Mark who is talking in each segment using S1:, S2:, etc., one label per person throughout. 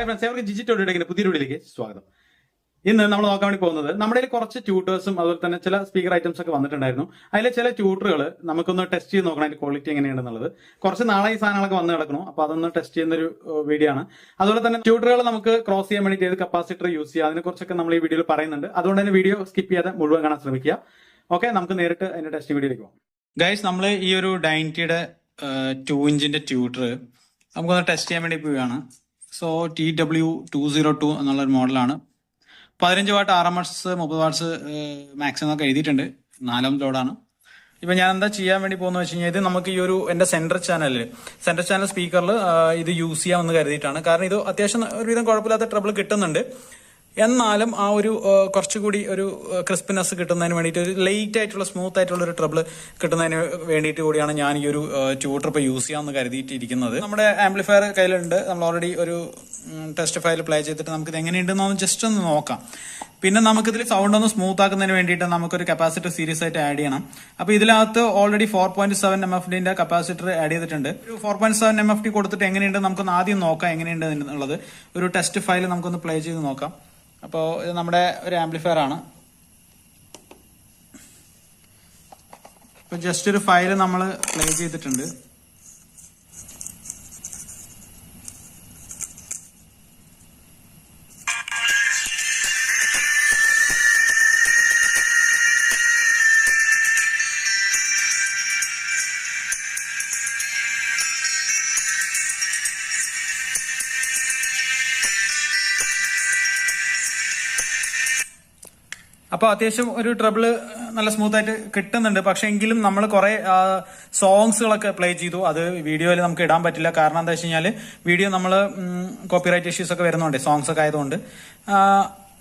S1: Hi friends അവർക്ക് Jiji digital പുതിയ വീഡിയോയിലേക്ക് സ്വാഗതം. ഇന്ന് നമ്മൾ നോക്കാൻ വേണ്ടി പോകുന്നത് നമ്മുടെ കുറച്ച് ട്യൂട്ടേഴ്സും അതുപോലെ തന്നെ ചില സ്പീക്കർ ഐറ്റംസ് ഒക്കെ വന്നിട്ടുണ്ടായിരുന്നു. അതിലെ ചില ട്യൂട്ടറുകൾ നമുക്കൊന്ന് ടെസ്റ്റ് ചെയ്ത് നോക്കണം അതിന്റെ ക്വാളിറ്റി എങ്ങനെയാണെന്നുള്ളത്. കുറച്ച് നാളെ ഈ സാധനങ്ങളൊക്കെ വന്ന് കിടക്കണം അപ്പൊ അതൊന്ന് ടെസ്റ്റ് ചെയ്യുന്ന ഒരു വീഡിയോ ആണ്. അതുപോലെ തന്നെ ട്യൂട്ടറുകൾ നമുക്ക് ക്രോസ് ചെയ്യാൻ വേണ്ടി ഏത് കപ്പാസിറ്റർ യൂസ് ചെയ്യുക അതിനെ കുറിച്ചൊക്കെ നമ്മൾ ഈ വീഡിയോയിൽ പറയുന്നുണ്ട്. അതുകൊണ്ട് തന്നെ വീഡിയോ സ്കിപ്പ് ചെയ്യാതെ മുഴുവൻ കാണാൻ ശ്രമിക്കുക. ഓക്കെ നമുക്ക് നേരിട്ട് അതിന്റെ ടെസ്റ്റ് വീഡിയോയിലേക്ക് പോകാം ഗൈസ് നമ്മൾ ഈ ഒരു ഡൈന്റിയുടെ ടു ഇഞ്ചിന്റെ ട്യൂട്ടർ നമുക്കൊന്ന് ടെസ്റ്റ് ചെയ്യാൻ വേണ്ടി പോവുകയാണ്. So T W two zero two എന്നുള്ളൊരു മോഡലാണ്. പതിനഞ്ച് വാട്ട് ആർ എം എസ് മുപ്പത് വാട്ട്സ് മാക്സിമം എന്നൊക്കെ എഴുതിയിട്ടുണ്ട്. നാലാം ലോഡാണ്. ഇപ്പൊ ഞാൻ എന്താ ചെയ്യാൻ വേണ്ടി പോകുന്ന വെച്ച് കഴിഞ്ഞാൽ ഇത് നമുക്ക് ഈ ഒരു എന്റെ സെന്റർ ചാനലിൽ സെന്റർ ചാനൽ സ്പീക്കറിൽ ഇത് യൂസ് ചെയ്യാമെന്ന് കരുതിയിട്ടാണ്. കാരണം ഇത് അത്യാവശ്യം ഒരുവിധം കുഴപ്പമില്ലാത്ത ട്രബിൾ കിട്ടുന്നുണ്ട്. എന്നാലും ആ ഒരു കുറച്ചുകൂടി ഒരു ക്രിസ്പിനെസ് കിട്ടുന്നതിന് വേണ്ടിയിട്ട് ഒരു ലേറ്റ് ആയിട്ടുള്ള സ്മൂത്ത് ആയിട്ടുള്ള ഒരു ട്രബിൾ കിട്ടുന്നതിന് വേണ്ടിയിട്ട് കൂടിയാണ് ഞാൻ ഈ ഒരു ട്യൂട്ടർ ഇപ്പോൾ യൂസ് ചെയ്യാമെന്ന് കരുതിയിട്ടിരിക്കുന്നത്. നമ്മുടെ ആംപ്ലിഫയർ കയ്യിലുണ്ട്. നമ്മൾ ഓൾറെഡി ഒരു ടെസ്റ്റ് ഫയൽ പ്ലേ ചെയ്തിട്ട് നമുക്കിത് എങ്ങനെയുണ്ടെന്ന് ജസ്റ്റ് ഒന്ന് നോക്കാം. പിന്നെ നമുക്കിതിൽ സൗണ്ട് ഒന്ന് സ്മൂത്ത് ആക്കുന്നതിന് വേണ്ടിയിട്ട് നമുക്കൊരു കപ്പാസിറ്റർ സീരീസ് ആയിട്ട് ആഡ് ചെയ്യണം. അപ്പോൾ ഇതിനകത്ത് already four point seven M F ഡിന്റെ capacitor add ചെയ്തിട്ടുണ്ട്. ഒരു four point seven M F D കൊടുത്തിട്ട് എങ്ങനെയുണ്ട് നമുക്കൊന്ന് ആദ്യം നോക്കാം എങ്ങനെയുണ്ട് എന്നുള്ളത്. ഒരു ടെസ്റ്റ് ഫയൽ നമുക്കൊന്ന് പ്ലേ ചെയ്ത് നോക്കാം. അപ്പോൾ ഇത് നമ്മുടെ ഒരു ആംപ്ലിഫയർ ആണ്. ഇപ്പൊ ജസ്റ്റ് ഒരു ഫയൽ നമ്മൾ പ്ലേ ചെയ്തിട്ടുണ്ട്. അപ്പൊ അത്യാവശ്യം ഒരു ട്രബിൾ നല്ല സ്മൂത്ത് ആയിട്ട് കിട്ടുന്നുണ്ട്. പക്ഷെ എങ്കിലും നമ്മൾ കുറെ സോങ്സുകളൊക്കെ പ്ലേ ചെയ്തു. അത് വീഡിയോയിൽ നമുക്ക് ഇടാൻ പറ്റില്ല. കാരണം എന്താ വെച്ച് കഴിഞ്ഞാൽ വീഡിയോ നമ്മൾ കോപ്പിറൈറ്റ് ഇഷ്യൂസ് ഒക്കെ വരുന്നുണ്ട് സോങ്സ് ഒക്കെ ആയതുകൊണ്ട്.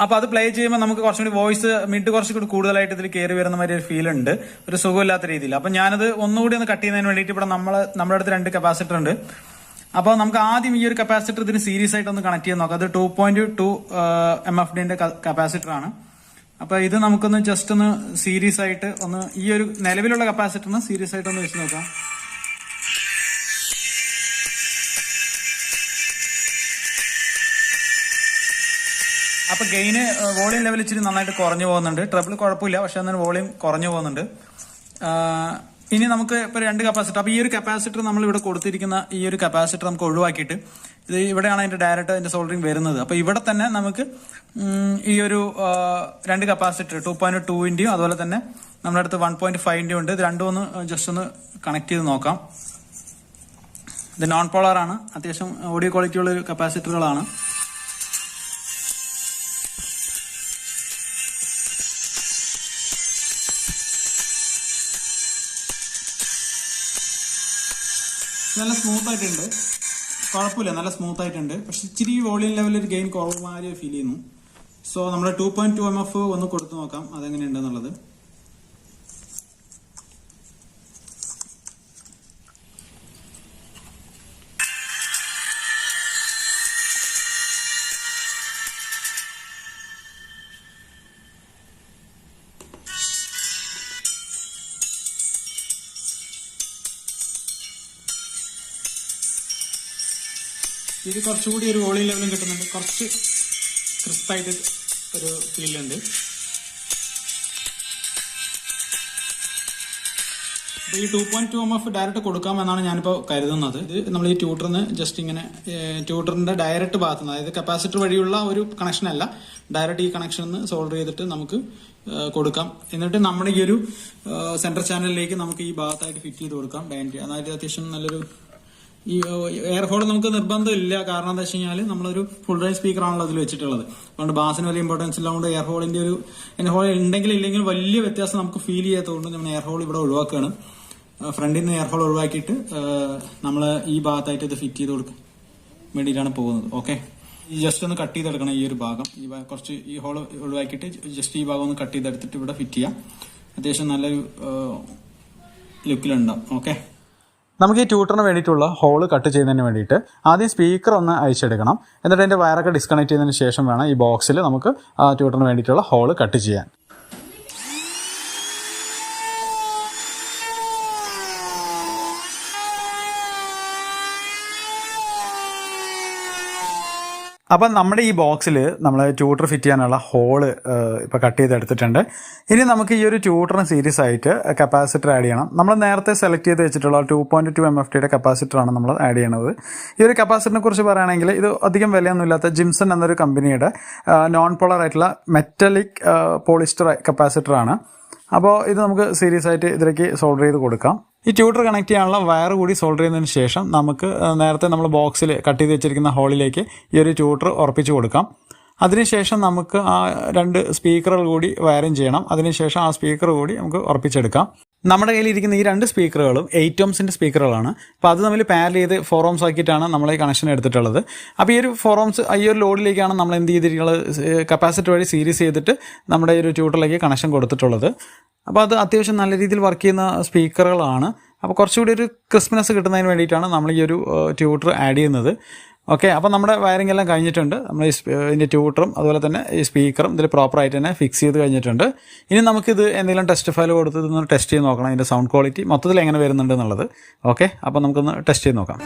S1: അപ്പൊ അത് പ്ലേ ചെയ്യുമ്പോൾ നമുക്ക് കുറച്ചും കൂടി വോയിസ് മിഡ് കുറച്ചും കൂടി കൂടുതലായിട്ട് ഇതിൽ കയറി വരുന്ന മാതിരി ഒരു ഫീൽ ഉണ്ട്. ഒരു സുഖമില്ലാത്ത രീതിയിൽ. അപ്പൊ ഞാനത് ഒന്നുകൂടി ഒന്ന് കട്ട് ചെയ്യുന്നതിന് വേണ്ടിയിട്ട് ഇവിടെ നമ്മൾ നമ്മുടെ അടുത്ത് രണ്ട് കപ്പാസിറ്റർ ഉണ്ട്. അപ്പോൾ നമുക്ക് ആദ്യം ഈ ഒരു കപ്പാസിറ്റർ ഇതിന് സീരീസ് ആയിട്ട് ഒന്ന് കണക്ട് ചെയ്ത് നോക്കാം. അത് two point two M F ഡിന്റെ capacitor ആണ്. അപ്പൊ ഇത് നമുക്കൊന്ന് ജസ്റ്റ് ഒന്ന് സീരീസ് ആയിട്ട് ഒന്ന് ഈ ഒരു നിലവിലുള്ള കപ്പാസിറ്ററിന് സീരീസ് ആയിട്ട് ഒന്ന് വെച്ച് നോക്കാം. അപ്പൊ ഗെയിന് വോളിയം ലെവൽ ഇച്ചിരി നന്നായിട്ട് കുറഞ്ഞു പോകുന്നുണ്ട്. ട്രബിൾ കുഴപ്പമില്ല പക്ഷെ എന്നാൽ വോളിയം കുറഞ്ഞു പോകുന്നുണ്ട്. ഇനി നമുക്ക് ഇപ്പൊ രണ്ട് കപ്പാസിറ്റർ. അപ്പോൾ ഈ ഒരു കപ്പാസിറ്റർ നമ്മൾ ഇവിടെ കൊടുത്തിരിക്കുന്ന ഈ ഒരു കപ്പാസിറ്റർ നമുക്ക് ഒഴിവാക്കിയിട്ട് ഇത് ഇവിടെയാണ് അതിന്റെ ഡയറക്റ്റ് അതിന്റെ സോൾഡറിങ് വരുന്നത്. അപ്പോൾ ഇവിടെ തന്നെ നമുക്ക് ഈ ഒരു രണ്ട് കപ്പാസിറ്റർ ടു പോയിന്റ് ടുവിന്റെയും അതുപോലെ തന്നെ നമ്മുടെ അടുത്ത് വൺ പോയിന്റ് ഫൈവിന്റെയും ഉണ്ട്. ഇത് രണ്ടും ഒന്ന് ജസ്റ്റ് ഒന്ന് കണക്ട് ചെയ്ത് നോക്കാം. ഇത് നോൺ പോളർ ആണ്. അത്യാവശ്യം ഓഡിയോ ക്വാളിറ്റിയുള്ള ഒരു കപ്പാസിറ്ററുകളാണ്. നല്ല സ്മൂത്ത് ആയിട്ടുണ്ട്. കുഴപ്പമില്ല നല്ല സ്മൂത്ത് ആയിട്ടുണ്ട്. പക്ഷെ ഇച്ചിരി വോളിയം ലെവലിൽ ഒരു ഗെയിൻ കുറവുമാതിരി ഫീൽ ചെയ്യുന്നു. സോ നമ്മുടെ two point two M F ഒന്ന് കൊടുത്തു നോക്കാം അതെങ്ങനെയുണ്ടെന്നുള്ളത്. ഇത് കുറച്ചുകൂടി ഒരു വോളിയം ലെവലും കിട്ടുന്നുണ്ട്. കുറച്ച് ക്രിസ്പായിട്ട് ഒരു ഫീലുണ്ട് ഈ two point two M F direct കൊടുക്കാമെന്നാണ് ഞാനിപ്പോൾ കരുതുന്നത്. ഇത് നമ്മൾ ഈ ട്യൂട്ടറിന് ജസ്റ്റ് ഇങ്ങനെ ട്യൂട്ടറിന്റെ ഡയറക്റ്റ് ഭാഗത്ത് നിന്ന് അതായത് കപ്പാസിറ്റർ വഴിയുള്ള ഒരു കണക്ഷൻ അല്ല ഡയറക്റ്റ് ഈ കണക്ഷൻ സോൾഡർ ചെയ്തിട്ട് നമുക്ക് കൊടുക്കാം. എന്നിട്ട് നമ്മുടെ ഈ ഒരു സെൻട്രൽ ചാനലിലേക്ക് നമുക്ക് ഈ ഭാഗത്തായിട്ട് ഫിറ്റ് ചെയ്ത് കൊടുക്കാം ഡയന്റ് അതായത് അത്യാവശ്യം നല്ലൊരു ഈ എയർഫോൺ നമുക്ക് നിർബന്ധമില്ല. കാരണം എന്താ വെച്ച് കഴിഞ്ഞാൽ നമ്മളൊരു ഫുൾ റേഞ്ച് സ്പീക്കർ ആണല്ലോ അതിൽ വെച്ചിട്ടുള്ളത്. അതുകൊണ്ട് ബാസിന് വലിയ ഇമ്പോർട്ടൻസ് ഇല്ലാണ്ട് എയർഫോളിന്റെ ഒരു എയർഹോൾ ഉണ്ടെങ്കിലും ഇല്ലെങ്കിൽ വലിയ വ്യത്യാസം നമുക്ക് ഫീൽ ചെയ്യാത്തതുകൊണ്ട് നമ്മൾ എയർഹോൾ ഇവിടെ ഒഴിവാക്കുകയാണ്. ഫ്രണ്ടിൽ നിന്ന് എയർഫോൾ ഒഴിവാക്കിയിട്ട് നമ്മൾ ഈ ഭാഗത്തായിട്ട് ഇത് ഫിറ്റ് ചെയ്ത് കൊടുക്കാൻ വേണ്ടിയിട്ടാണ് പോകുന്നത്. ഓക്കെ ജസ്റ്റ് ഒന്ന് കട്ട് ചെയ്തെടുക്കണം ഈ ഒരു ഭാഗം. ഈ കുറച്ച് ഈ ഹോൾ ഒഴിവാക്കിയിട്ട് ജസ്റ്റ് ഈ ഭാഗം ഒന്ന് കട്ട് ചെയ്തെടുത്തിട്ട് ഇവിടെ ഫിറ്റ് ചെയ്യാം. അത്യാവശ്യം നല്ലൊരു ലുക്കിലുണ്ടാവും ഓക്കെ നമുക്ക് ഈ ട്യൂട്ടറിന് വേണ്ടിയിട്ടുള്ള ഹോൾ കട്ട് ചെയ്യുന്നതിന് വേണ്ടിയിട്ട് ആദ്യം സ്പീക്കർ ഒന്ന് അയച്ചെടുക്കണം. എന്നിട്ട് അതിന്റെ വയറൊക്കെ ഡിസ്കണക്ട് ചെയ്തതിന് ശേഷം വേണം ഈ ബോക്സിൽ നമുക്ക് ട്യൂട്ടറിന് വേണ്ടിയിട്ടുള്ള ഹോൾ കട്ട് ചെയ്യാൻ.
S2: അപ്പം നമ്മുടെ ഈ ബോക്സിൽ നമ്മൾ ട്യൂട്ടർ ഫിറ്റ് ചെയ്യാനുള്ള ഹോൾ ഇപ്പോൾ കട്ട് ചെയ്ത് എടുത്തിട്ടുണ്ട്. ഇനി നമുക്ക് ഈ ഒരു ട്യൂട്ടറിന് സീരീസ് ആയിട്ട് കപ്പാസിറ്റർ ആഡ് ചെയ്യണം. നമ്മൾ നേരത്തെ സെലക്ട് ചെയ്ത് വെച്ചിട്ടുള്ള two point two M F ടിയുടെ കപ്പാസിറ്ററാണ് നമ്മൾ ആഡ് ചെയ്യണത്. ഈ ഒരു കപ്പാസിറ്ററിനെ കുറിച്ച് പറയുകയാണെങ്കിൽ ഇത് അധികം വിലയൊന്നുമില്ലാത്ത ജിംസൺ എന്നൊരു കമ്പനിയുടെ നോൺ പോളർ ആയിട്ടുള്ള മെറ്റലിക് പോളിസ്റ്റർ കപ്പാസിറ്ററാണ് അപ്പോൾ ഇത് നമുക്ക് സീരിയസ് ആയിട്ട് ഇതിലേക്ക് സോൾഡർ ചെയ്ത് കൊടുക്കാം. ഈ ട്യൂട്ടർ കണക്ട് ചെയ്യാനുള്ള വയർ കൂടി സോൾഡർ ചെയ്യുന്നതിന് ശേഷം നമുക്ക് നേരത്തെ നമ്മൾ ബോക്സിൽ കട്ട് ചെയ്ത് വെച്ചിരിക്കുന്ന ഹോളിലേക്ക് ഈ ഒരു ട്യൂട്ടർ ഉറപ്പിച്ച് കൊടുക്കാം. അതിനുശേഷം നമുക്ക് ആ രണ്ട് സ്പീക്കറുകൾ കൂടി വയറിങ് ചെയ്യണം. അതിനുശേഷം ആ സ്പീക്കർ കൂടി നമുക്ക് ഉറപ്പിച്ചെടുക്കാം. നമ്മുടെ കയ്യിൽ ഇരിക്കുന്ന ഈ രണ്ട് സ്പീക്കറുകളും എയ്റ്റ് ഓംസിന്റെ സ്പീക്കറുകളാണ്. അപ്പോൾ അത് തമ്മിൽ പാരൽ ചെയ്ത് ഫോർ ഓംസ് ആക്കിയിട്ടാണ് നമ്മൾ ഈ കണക്ഷൻ എടുത്തിട്ടുള്ളത്. അപ്പോൾ ഈ ഒരു ഫോർ ഓംസ് ഈ ഒരു ലോഡിലേക്കാണ് നമ്മൾ എന്ത് ചെയ്തിരിക്കുന്നത്? കപ്പാസിറ്റി വഴി സീരീസ് ചെയ്തിട്ട് നമ്മുടെ ഈ ഒരു ട്യൂട്ടറിലേക്ക് കണക്ഷൻ കൊടുത്തിട്ടുള്ളത്. അപ്പോൾ അത് അത്യാവശ്യം നല്ല രീതിയിൽ വർക്ക് ചെയ്യുന്ന സ്പീക്കറുകളാണ്. അപ്പോൾ കുറച്ചുകൂടി ഒരു ക്രിസ്മസ് കിട്ടുന്നതിന് വേണ്ടിയിട്ടാണ് നമ്മൾ ഈ ഒരു ട്യൂട്ടർ ആഡ് ചെയ്യുന്നത്. ഓക്കെ അപ്പോൾ നമ്മുടെ വയറിംഗ് എല്ലാം കഴിഞ്ഞിട്ടുണ്ട്. നമ്മൾ ഇതിന്റെ ട്യൂട്ടറും അതുപോലെ തന്നെ ഈ സ്പീക്കറും ഇതിൽ പ്രോപ്പറായിട്ട് തന്നെ ഫിക്സ് ചെയ്ത് കഴിഞ്ഞിട്ടുണ്ട്. ഇനി നമുക്കിത് എന്തെങ്കിലും ടെസ്റ്റ് ഫയൽ കൊടുത്ത് ഇതൊന്ന് ടെസ്റ്റ് ചെയ്ത് നോക്കണം ഇതിന്റെ സൗണ്ട് ക്വാളിറ്റി മൊത്തത്തിൽ എങ്ങനെ വരുന്നുണ്ട് എന്നുള്ളത്. ഓക്കെ അപ്പോൾ നമുക്കൊന്ന് ടെസ്റ്റ് ചെയ്ത് നോക്കാം.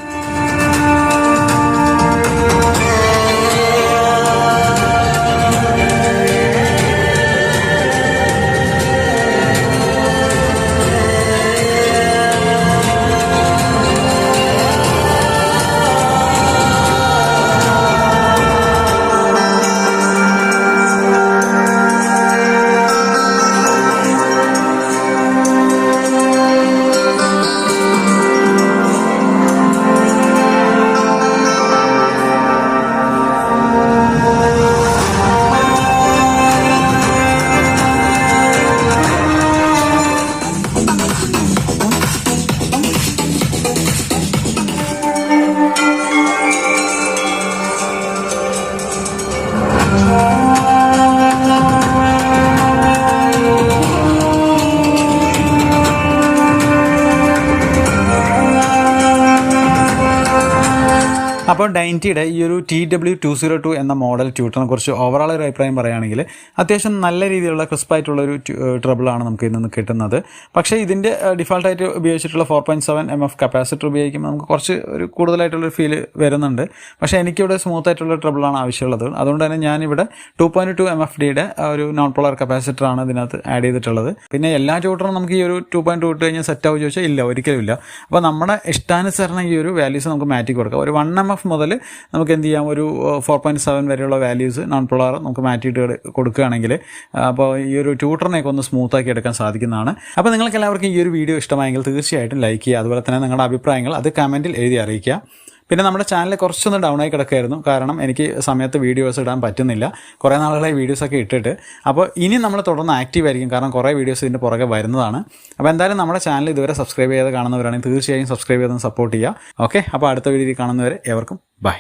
S2: അപ്പോൾ ഡൈന്റിയുടെ ഈ ഒരു T W two zero two എന്ന മോഡൽ ട്യൂട്ടറിനെ കുറിച്ച് ഓവറോൾ ഒരു അഭിപ്രായം പറയുകയാണെങ്കിൽ അത്യാവശ്യം നല്ല രീതിയിലുള്ള ക്രിസ്പായിട്ടുള്ള ഒരു ട്രബിളാണ് നമുക്ക് ഇതിൽ നിന്ന് കിട്ടുന്നത്. പക്ഷേ ഇതിന്റെ ഡിഫോൾട്ടായിട്ട് ഉപയോഗിച്ചിട്ടുള്ള four point seven M F capacitor ഉപയോഗിക്കുമ്പോൾ നമുക്ക് കുറച്ച് ഒരു കൂടുതലായിട്ടുള്ളൊരു ഫീൽ വരുന്നുണ്ട്. പക്ഷേ എനിക്കിവിടെ സ്മൂത്ത് ആയിട്ടുള്ള ട്രബിളാണ് ആവശ്യമുള്ളത്. അതുകൊണ്ട് തന്നെ ഞാനിവിടെ two point two M F ഡിയുടെ ഒരു നോൺ പോളർ കപ്പാസിറ്ററാണ് ഇതിനകത്ത് ആഡ് ചെയ്തിട്ടുള്ളത്. പിന്നെ എല്ലാ ട്യൂട്ടറും നമുക്ക് ഈ ഒരു ടു പോയിന്റ് ടു ഇട്ട് കഴിഞ്ഞാൽ സെറ്റ് ആവും ചോദിച്ചാൽ ഇല്ല ഒരിക്കലും ഇല്ല. അപ്പോൾ നമ്മുടെ ഇഷ്ടാനുസരണം ഈ ഒരു വാല്യൂസ് നമുക്ക് മാറ്റി കൊടുക്കാം ഒരു വൺ എം എഫ് മുതൽ നമുക്ക് എന്ത് ചെയ്യാം? ഒരു ഫോർ പോയിന്റ് സെവൻ വരെയുള്ള വാല്യൂസ് നോൺ പോളാർ നമുക്ക് മാറ്റിയിട്ട് കൊടു- കൊടുക്കുകയാണെങ്കിൽ അപ്പോൾ ഈ ഒരു ട്യൂട്ടറിനെയൊക്കെ ഒന്ന് സ്മൂത്ത് ആക്കി എടുക്കാൻ സാധിക്കുന്നതാണ്. അപ്പോൾ നിങ്ങൾക്ക് എല്ലാവർക്കും ഈ ഒരു വീഡിയോ ഇഷ്ടമായെങ്കിൽ തീർച്ചയായിട്ടും ലൈക്ക് ചെയ്യുക. അതുപോലെ തന്നെ നിങ്ങളുടെ അഭിപ്രായങ്ങൾ അത് കമന്റിൽ എഴുതി അറിയിക്കുക. പിന്നെ നമ്മുടെ ചാനൽ കുറച്ചൊന്ന് ഡൗൺ ആയി കിടക്കുകയായിരുന്നു കാരണം എനിക്ക് സമയത്ത് വീഡിയോസ് ഇടാൻ പറ്റുന്നില്ല. കുറേ നാളുകളായി വീഡിയോസൊക്കെ ഇട്ടിട്ട്. അപ്പോൾ ഇനി നമ്മൾ തുടർന്ന് ആക്റ്റീവ് ആയിരിക്കും. കാരണം കുറേ വീഡിയോസ് ഇതിന്റെ പുറകെ വരുന്നതാണ്. അപ്പോൾ എന്തായാലും നമ്മുടെ ചാനൽ ഇതുവരെ സബ്സ്ക്രൈബ് ചെയ്ത് കാണുന്നവരാണെങ്കിൽ തീർച്ചയായും സബ്സ്ക്രൈബ് ചെയ്തൊന്ന് സപ്പോർട്ട് ചെയ്യുക. ഓക്കെ അപ്പോൾ അടുത്ത വീഡിയോയിൽ കാണുന്നവരെ എവർക്കും ബൈ